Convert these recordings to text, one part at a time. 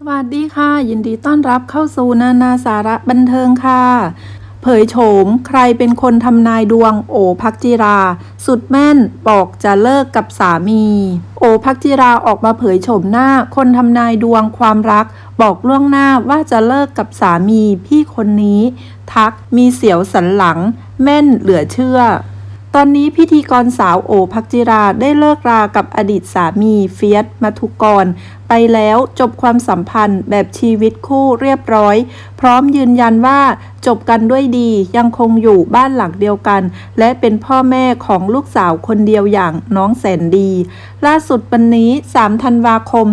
สวัสดีค่ะ ยินดีต้อนรับเข้าสู่นานาสาระบันเทิงค่ะ เผยโฉมใครเป็นคนทำนายดวง โอพักจิรา สุดแม่นบอกจะเลิกกับสามี โอพักจิราออกมาเผยโฉมหน้าคนทำนายดวงความรัก บอกล่วงหน้าว่าจะเลิกกับสามีพี่คนนี้ ทักมีเสียวสันหลัง แม่นเหลือเชื่อตอนนี้พิธีกรสาวโอภักจิราได้เลิกรากับอดีตสามีเฟียสมัทุกร ไปแล้วจบความสัมพันธ์แบบชีวิตคู่เรียบร้อย พร้อมยืนยันว่าจบกันด้วยดียังคงอยู่บ้านหลังเดียวกัน และเป็นพ่อแม่ของลูกสาวคนเดียวอย่างน้องแสนดี ล่าสุดวันนี้ 3 ธันวาคม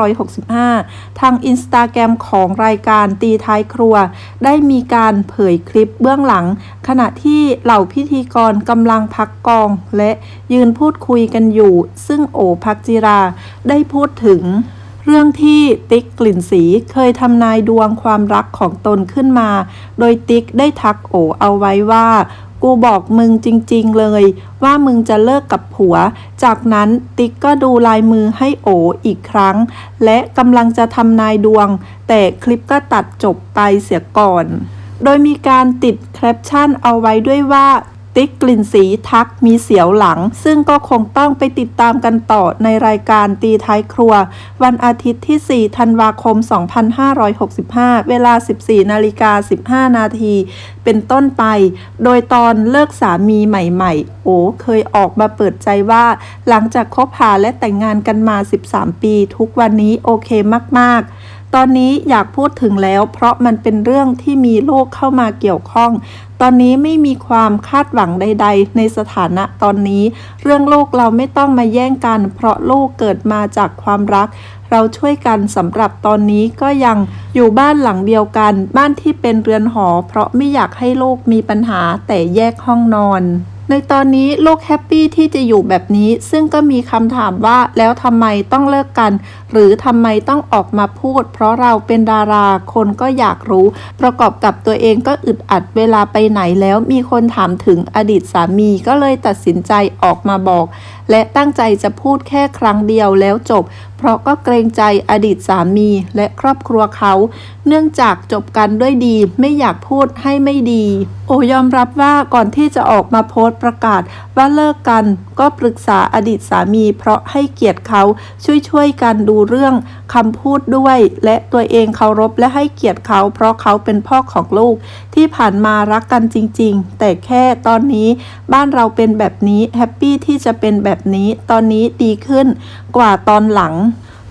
2565 ทางอินสตาแกรมของรายการตีท้ายครัว ได้มีการเผยคลิปเบื้องหลัง ขณะที่เหล่าพิธีกรกำลังพักกอง และยืนพูดคุยกันอยู่ ซึ่งโอภักจิรา ได้พูดถึงง เรื่องที่ติ๊กกลิ่นสีเคยทำนายดวงความรักของตนขึ้นมา โดยติ๊กได้ทักโอเอาไว้ว่า กูบอกมึงจริง ๆ เลย ว่ามึงจะเลิกกับผัว จากนั้นติ๊กก็ดูลายมือให้โออีกครั้ง และกำลังจะทำนายดวง แต่คลิปก็ตัดจบไปเสียก่อน โดยมีการติดแคปชั่นเอาไว้ด้วยว่า ติ๊กกลิ่นสีทักมีเสียวหลัง ซึ่งก็คงต้องไปติดตามกันต่อในรายการตีท้ายครัว วันอาทิตย์ที่ 4 ธันวาคม 2565 เวลา 14 นาฬิกา 15 นาที เป็นต้นไป โดยตอนเลิกสามีใหม่ๆ โอ้เคยออกมาเปิดใจว่า หลังจากคบหาและแต่งงานกันมา 13 ปี ทุกวันนี้โอเคมากๆ ตอนนี้อยากพูดถึงแล้ว เพราะมันเป็นเรื่องที่มีโลกเข้ามาเกี่ยวข้อง ตอนนี้ไม่มีความคาดหวังใด ๆ ในสถานะตอนนี้ เรื่องโลกเราไม่ต้องมาแย่งกัน เพราะโลกเกิดมาจากความรัก เราช่วยกันสำหรับตอนนี้ก็ยังอยู่บ้านหลังเดียวกัน บ้านที่เป็นเรือนหอ เพราะไม่อยากให้โลกมีปัญหาแต่แยกห้องนอน ในตอนนี้โลกแฮปปี้ที่จะอยู่แบบนี้ ซึ่งก็มีคำถามว่าแล้วทำไมต้องเลิกกัน หรือทำไมต้องออกมาพูด เพราะเราเป็นดาราคนก็อยากรู้ ประกอบกับตัวเองก็อึดอัดเวลาไปไหนแล้วมีคนถามถึงอดีตสามีก็เลยตัดสินใจออกมาบอกและตั้งใจจะพูดแค่ครั้งเดียวแล้วจบ เพราะก็เกรงใจอดีตสามีและครอบครัวเขา เนื่องจากจบกันด้วยดีไม่อยากพูดให้ไม่ดี โอยอมรับว่าก่อนที่จะออกมาโพสต์ประกาศว่าเลิกกันก็ปรึกษาอดีตสามี เพราะให้เกียรติเขาช่วยๆกันดูเรื่องคำพูดด้วย และตัวเองเคารพและให้เกียรติเขา เพราะเขาเป็นพ่อของลูก ที่ผ่านมารักกันจริง ๆ แต่แค่ตอนนี้บ้านเราเป็นแบบนี้แฮปปี้ที่จะเป็นแบบนี้ตอนนี้ดีขึ้นกว่าตอนหลัง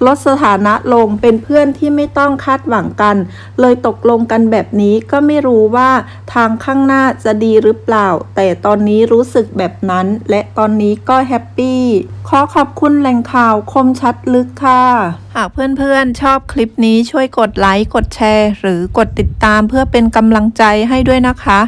ลดสถานะลงเป็นเพื่อนที่ไม่ต้องคาดหวังกัน เลยตกลงกันแบบนี้ก็ไม่รู้ว่าทางข้างหน้าจะดีหรือเปล่า แต่ตอนนี้รู้สึกแบบนั้น และตอนนี้ก็แฮปปี้ขอขอบคุณแหล่งข่าวคมชัดลึกค่ะหากเพื่อนๆชอบคลิปนี้ช่วยกดไลค์กดแชร์ หรือกดติดตามเพื่อเป็นกำลังใจให้ด้วยนะคะ